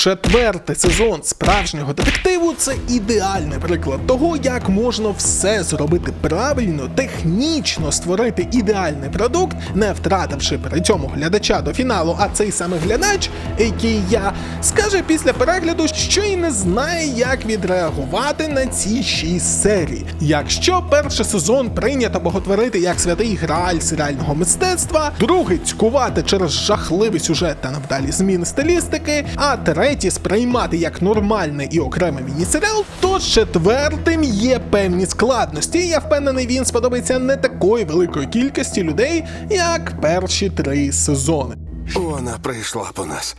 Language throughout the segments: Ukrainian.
Четвертий сезон справжнього детективу це ідеальний приклад того, як можна все зробити правильно, технічно створити ідеальний продукт, не втративши при цьому глядача до фіналу. А цей саме глядач, який я, скаже після перегляду, що й не знає, як відреагувати на ці шість серій. Якщо перший сезон прийнято боготворити як святий грааль серіального мистецтва, другий цькувати через жахливий сюжет та навдалі зміни стилістики, а третій сприймати як нормальний і окремий міні-серіал, то четвертим є певні складності. і Я впевнений, він сподобається не такої великої кількості людей, як перші три сезони. Вона прийшла по нас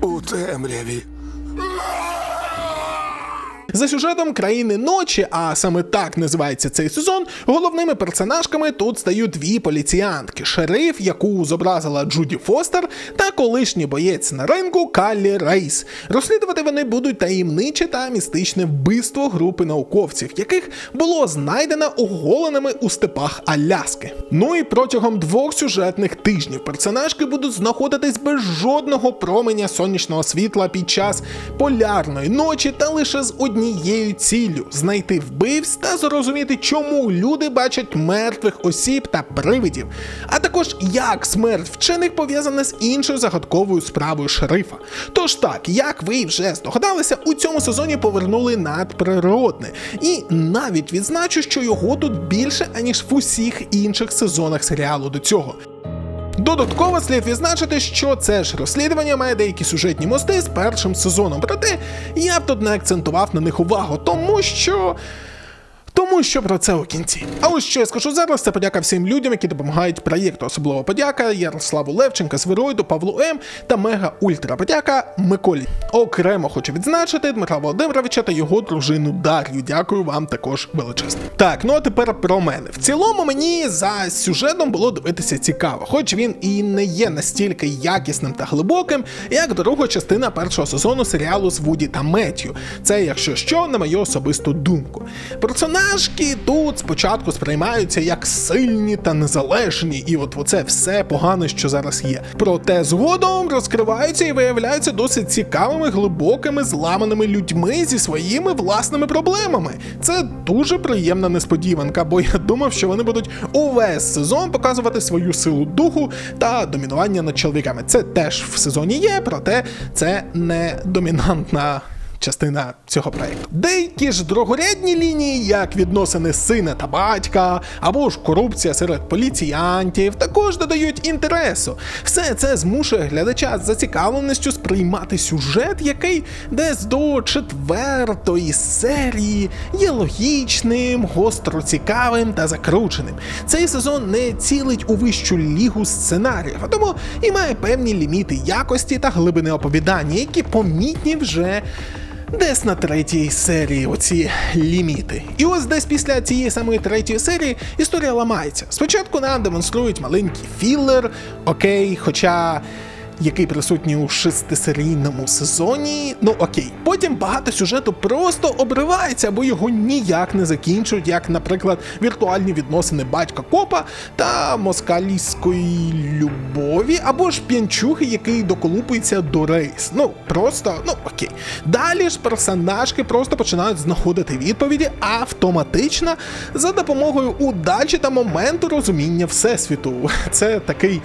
у темряві. За сюжетом країни ночі, а саме так називається цей сезон, головними персонажками тут стають дві поліціянтки: шериф, яку зобразила Джуді Фостер, та колишній боєць на ринку Каллі Рейс. Розслідувати вони будуть таємниче та містичне вбивство групи науковців, яких було знайдено оголеними у степах Аляски. Ну і протягом двох сюжетних тижнів персонажки будуть знаходитись без жодного променя сонячного світла під час полярної ночі та лише з однією ціллю знайти вбивць та зрозуміти, чому люди бачать мертвих осіб та привидів, а також як смерть вчених пов'язана з іншою загадковою справою шерифа. Тож так, як ви вже здогадалися, у цьому сезоні повернули надприродне, і навіть відзначу, що його тут більше аніж в усіх інших сезонах серіалу до цього. Додатково слід відзначити, що це ж розслідування має деякі сюжетні мости з першим сезоном. Проте я б тут не акцентував на них увагу, тому що. Тому що про це у кінці. А ось що я скажу зараз, це подяка всім людям, які допомагають проєкту. Особливо подяка Ярославу Левченка, Свироїду, Павлу М та Мега Ультра подяка Миколі. Окремо хочу відзначити Дмитра Володимировича та його дружину Дар'ю. Дякую вам також величезно. Так, ну а тепер про мене. В цілому мені за сюжетом було дивитися цікаво, хоч він і не є настільки якісним та глибоким, як друга частина першого сезону серіалу з Вуді та Меттю. Це, якщо що, на мою особисту думку. Персонажки тут спочатку сприймаються як сильні та незалежні, і от оце все погане, що зараз є. Проте згодом розкриваються і виявляються досить цікавими, глибокими, зламаними людьми зі своїми власними проблемами. Це дуже приємна несподіванка, бо я думав, що вони будуть увесь сезон показувати свою силу духу та домінування над чоловіками. Це теж в сезоні є, проте це не домінантна частина цього проєкту. Деякі ж другорядні лінії, як відносини сина та батька, або ж корупція серед поліціянтів, також додають інтересу. Все це змушує глядача з зацікавленістю сприймати сюжет, який десь до четвертої серії є логічним, гостро цікавим та закрученим. Цей сезон не цілить у вищу лігу сценаріїв, а тому і має певні ліміти якості та глибини оповідання, які помітні вже. Десь на третій серії оці ліміти. І ось десь після цієї самої третьої серії історія ламається. Спочатку нам демонструють маленький філер, окей, хоча. Який присутній у шестисерійному сезоні, ну окей. Потім багато сюжету просто обривається, або його ніяк не закінчують, як, наприклад, віртуальні відносини батька копа та москалійської любові, або ж п'янчухи, який доколупується до рейс. Ну просто, ну окей. Далі ж персонажки просто починають знаходити відповіді автоматично за допомогою удачі та моменту розуміння всесвіту. Це такий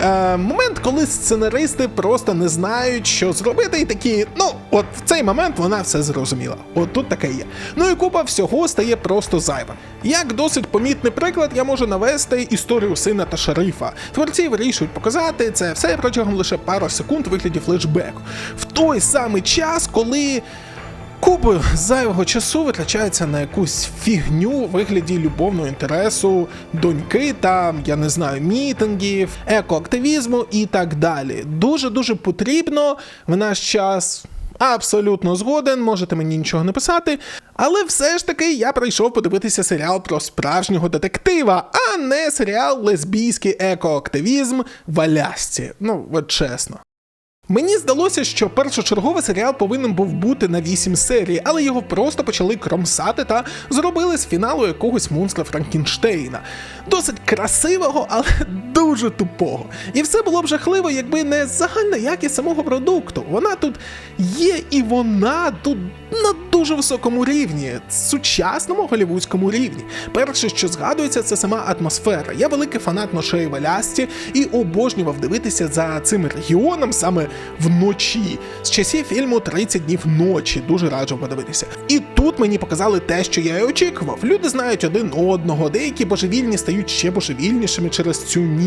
е, момент, коли сценаристи просто не знають, що зробити, і такі, ну, от в цей момент вона все зрозуміла. От тут таке є. Ну і купа всього стає просто зайвим. Як досить помітний приклад, я можу навести історію сина та шерифа. Творці вирішують показати це все протягом лише пару секунд вигляді флешбеку. В той самий час, коли. Купи зайвого часу витрачається на якусь фігню у вигляді любовного інтересу, доньки та я не знаю, мітингів, екоактивізму і так далі. Дуже дуже потрібно в наш час. Абсолютно згоден, можете мені нічого не писати. Але все ж таки я прийшов подивитися серіал про справжнього детектива, а не серіал лесбійський екоактивізм в Алясці. Ну, от чесно. Мені здалося, що першочерговий серіал повинен був бути на 8 серій, але його просто почали кромсати та зробили з фіналу якогось монстра Франкенштейна. Досить красивого, але дуже тупого. І все було б жахливо, якби не загальна якість самого продукту. Вона тут є, і вона тут на дуже високому рівні, сучасному голівудському рівні. Перше, що згадується, це сама атмосфера. Я великий фанат ношей Валясті і обожнював дивитися за цим регіоном саме вночі. З часів фільму «30 днів ночі. Дуже раджу подивитися. І тут мені показали те, що я і очікував. Люди знають один одного, деякі божевільні стають ще божевільнішими через цю ніч.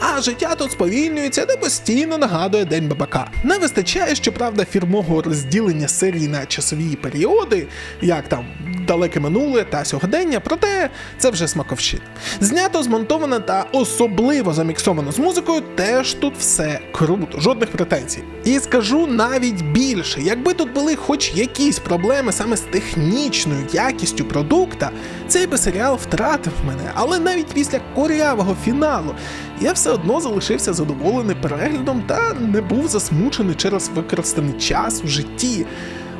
А життя тут сповільнюється, де постійно нагадує День бабака. Не вистачає, щоправда, фірмового розділення серії на часові періоди, як там далеке минуле та сьогодення, проте це вже смаковщина. Знято, змонтовано та особливо заміксовано з музикою, теж тут все круто, жодних претензій. І скажу навіть більше, якби тут були хоч якісь проблеми саме з технічною якістю продукта, цей би серіал втратив мене, але навіть після корявого фіналу я все одно залишився задоволений переглядом та не був засмучений через використаний час у житті.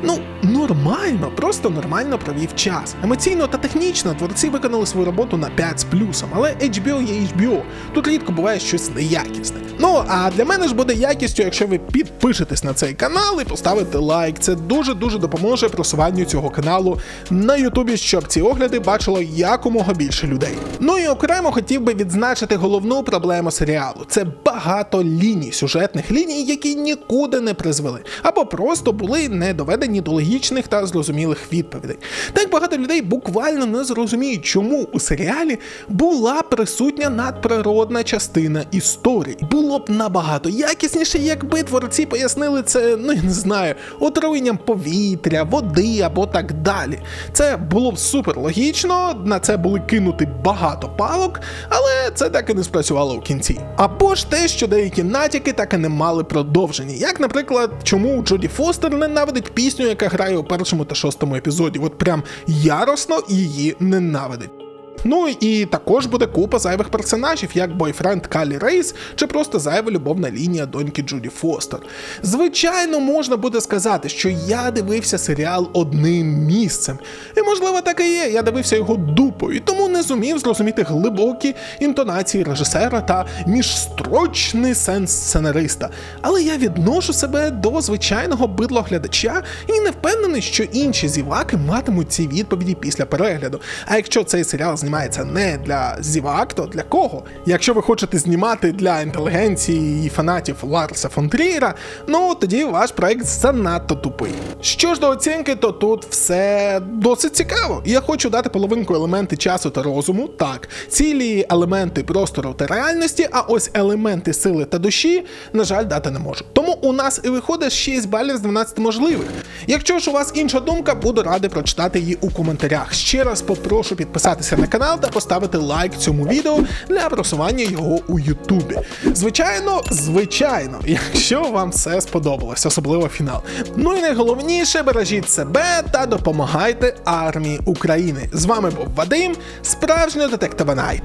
Ну, нормально, просто нормально провів час. Емоційно та технічно творці виконали свою роботу на 5 з плюсом, але HBO є HBO. Тут рідко буває щось неякісне. Ну а для мене ж буде якістю, якщо ви підпишетесь на цей канал і поставите лайк. Це дуже-дуже допоможе просуванню цього каналу на Ютубі, щоб ці огляди бачило якомога більше людей. Ну і окремо хотів би відзначити головну проблему серіалу: це багато ліній, сюжетних ліній, які нікуди не призвели, або просто були не доведені до логічних та зрозумілих відповідей. Так багато людей буквально не зрозуміють, чому у серіалі була присутня надприродна частина історії. Було б набагато якісніше, якби творці пояснили це, ну я не знаю, отруєнням повітря, води або так далі. Це було б супер логічно, на це були кинути багато палок, але це так і не спрацювало у кінці. Або ж те, що деякі натяки так і не мали продовження. Як, наприклад, чому Джоді Фостер ненавидить пісню, яка грає у першому та шостому епізоді, от прям яростно її ненавидить. Ну і також буде купа зайвих персонажів, як бойфренд Калі Рейс, чи просто зайва любовна лінія доньки Джуді Фостер. Звичайно, можна буде сказати, що я дивився серіал одним місцем. І можливо так і є, я дивився його дупою, тому не зумів зрозуміти глибокі інтонації режисера та міжстрочний сенс сценариста. Але я відношу себе до звичайного бидлоглядача і не впевнений, що інші зіваки матимуть ці відповіді після перегляду. А якщо цей серіал знімається не для зівак, то для кого? Якщо ви хочете знімати для інтелігенції і фанатів Ларса фон Трієра, ну тоді ваш проект занадто тупий. Що ж до оцінки, то тут все досить цікаво. Я хочу дати половинку елементи часу та розуму, так, цілі елементи простору та реальності, а ось елементи сили та душі, на жаль, дати не можу. Тому у нас і виходить 6 балів з 12 можливих. Якщо ж у вас інша думка, буду радий прочитати її у коментарях. Ще раз попрошу підписатися на канал та поставити лайк цьому відео для просування його у Ютубі. Звичайно, звичайно, якщо вам все сподобалось, особливо фінал. Ну і найголовніше, бережіть себе та допомагайте армії України. З вами був Вадим, справжній детектив Найт.